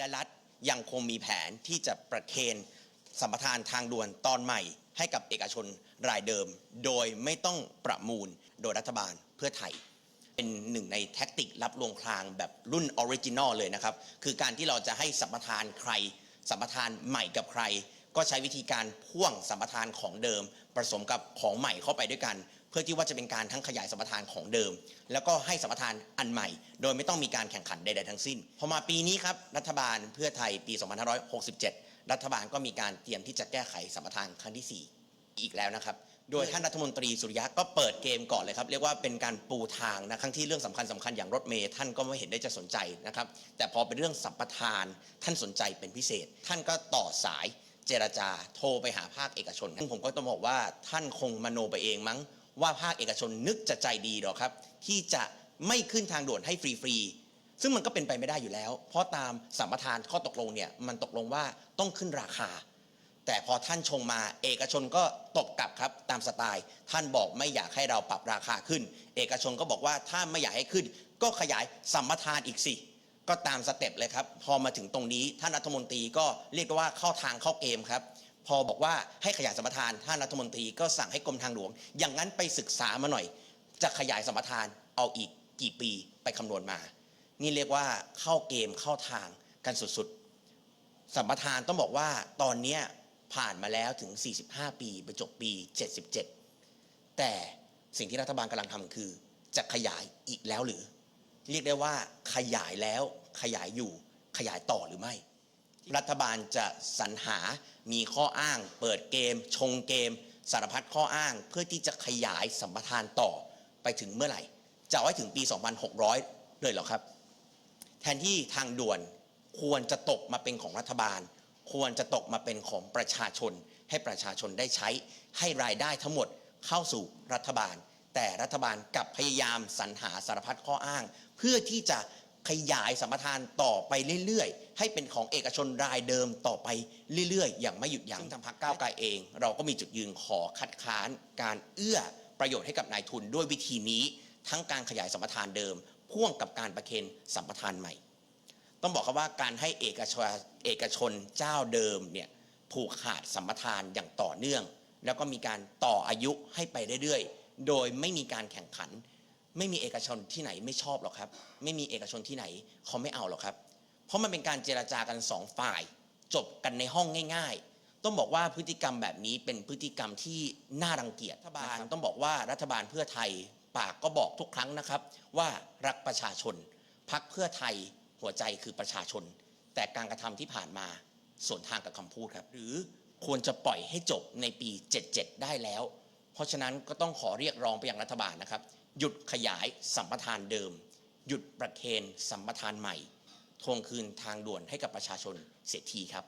และรัฐยังคงมีแผนที่จะประเคนสัมปทานทางด่วนตอนใหม่ ให้กับเอกชนรายเดิม โดยไม่ต้องประมูลโดยรัฐบาลเพื่อไทย เป็นหนึ่งในแท็กติกรับลวงคลางแบบรุ่นออริจินอลเลยนะครับ คือการที่เราจะให้สัมปทานใคร สัมปทานใหม่กับใคร ก็ใช้วิธีการพ่วงสัมปทานของเดิมผสมกับของใหม่เข้าไปด้วยกัน เพื่อที่ว่าจะเป็นการทั้งขยายสัมปทานของเดิม แล้วก็ให้สัมปทานอันใหม่ โดยไม่ต้องมีการแข่งขันใด ๆ ทั้งสิ้น พอมาปีนี้ครับรัฐบาลเพื่อไทยปี 2567 รัฐบาลก็มีการเตรียมที่จะแก้ไขสัมปทานครั้งที่ 4 อีกแล้วนะครับ โดยท่านรัฐมนตรีสุริยะก็เปิดเกมก่อนเลยครับ เรียกว่าเป็นการปูทางนะครั้งที่เรื่องสำคัญสำคัญอย่างรถเมย์ท่านก็ไม่เห็นได้จะสนใจนะครับ แต่พอเป็นเรื่องสัมปทานท่านสนใจเป็นพิเศษ ท่านก็ต่อสายเจรจาโทรไปหาภาคเอกชนซึ่งผมก็ต้องบอกว่าท่านคงมโนไปเองมั้ง ว่าภาคเอกชนนึกจะใจดีหรอครับ ที่จะไม่ขึ้นทางด่วนให้ฟรีๆซึ่งมันก็เป็นไปไม่ได้อยู่แล้ว เพราะตามสัมปทานข้อตกลงเนี่ยมันตกลงว่าต้องขึ้นราคา แต่พอท่านชงมาเอกชนก็ตบกลับครับตามสไตล์ ท่านบอกไม่อยากให้เราปรับราคาขึ้น เอกชนก็บอกว่าถ้าไม่อยากให้ขึ้น ก็ขยายสัมปทานอีกสิก็ตามสเต็ปเลยครับ พอมาถึงตรงนี้ท่านรัฐมนตรีก็เรียกว่าเข้าทางเข้าเกมครับ พอบอกว่าให้ขยายสมปทานท่านรัฐมนตรีก็สั่งให้กรมทางหลวง อย่างนั้นไปศึกษามาหน่อย จะขยายสมปทานเอาอีกกี่ปีไปคำนวณมา นี่เรียกว่าเข้าเกมเข้าทางกันสุดๆสมปทานต้องบอกว่าตอนนี้ผ่านมาแล้วถึง 45 ปีไปจบปี 77 แต่สิ่งที่รัฐบาลกำลังทำคือ จะขยายอีกแล้วหรือ เรียกได้ว่าขยายแล้วขยายอยู่ขยายต่อหรือไม่ รัฐบาลจะสรรหามีข้ออ้าง เปิดเกม ชงเกม สารพัดข้ออ้าง เพื่อที่จะขยายสัมปทานต่อไปถึงเมื่อไหร่ จะไว้ถึงปี 2600 เลยเหรอครับ แทนที่ทางด่วนควรจะตกมาเป็นของรัฐบาล ควรจะตกมาเป็นของประชาชน ให้ประชาชนได้ใช้ ให้รายได้ทั้งหมดเข้าสู่รัฐบาล แต่รัฐบาลกลับพยายามสรรหาสารพัดข้ออ้าง เพื่อที่จะ ขยายสัมปทานต่อไปเรื่อยๆ ให้เป็นของเอกชนรายเดิมต่อไปเรื่อยๆ อย่างไม่หยุดยัง้งทางพรรคก้าวไกลเอง เราก็มีจุดยืนขอคัดค้าน การเอื้อประโยชน์ให้กับนายทุนด้วยวิธีนี้ ทั้งการขยายสัมปทานเดิม พ่วงกับการประเคนสัมปทานใหม่ ต้องบอกครับว่าการให้เอกชนเอกชนเจ้าเดิมเนี่ยผูกขาดสัมปทานอย่างต่อเนื่อง แล้วก็มีการต่ออายุให้ไปเรื่อยๆ โดยไม่มีการแข่งขัน ไม่มีเอกชนที่ไหนไม่ชอบหรอกครับ ไม่มีเอกชนที่ไหนเขาไม่เอาหรอกครับ เพราะมันเป็นการเจราจากันสองฝ่าย จบกันในห้องง่าย ๆ ต้องบอกว่าพฤติกรรมแบบนี้เป็นพฤติกรรมที่น่ารังเกียจรัฐบาลต้องบอกว่ารัฐบาลเพื่อไทยปากก็บอกทุกครั้งนะครับ ว่ารักประชาชน พักเพื่อไทยหัวใจคือประชาชน แต่การกระทำที่ผ่านมาสวนทางกับคำพูดครับ หรือควรจะปล่อยให้จบในปี 77 ได้แล้ว เพราะฉะนั้นก็ต้องขอเรียกร้องไปยังรัฐบาลนะครับ หยุดขยายสัมปทานเดิม หยุดประเคนสัมปทานใหม่ ทวงคืนทางด่วนให้กับประชาชนเสียทีครับ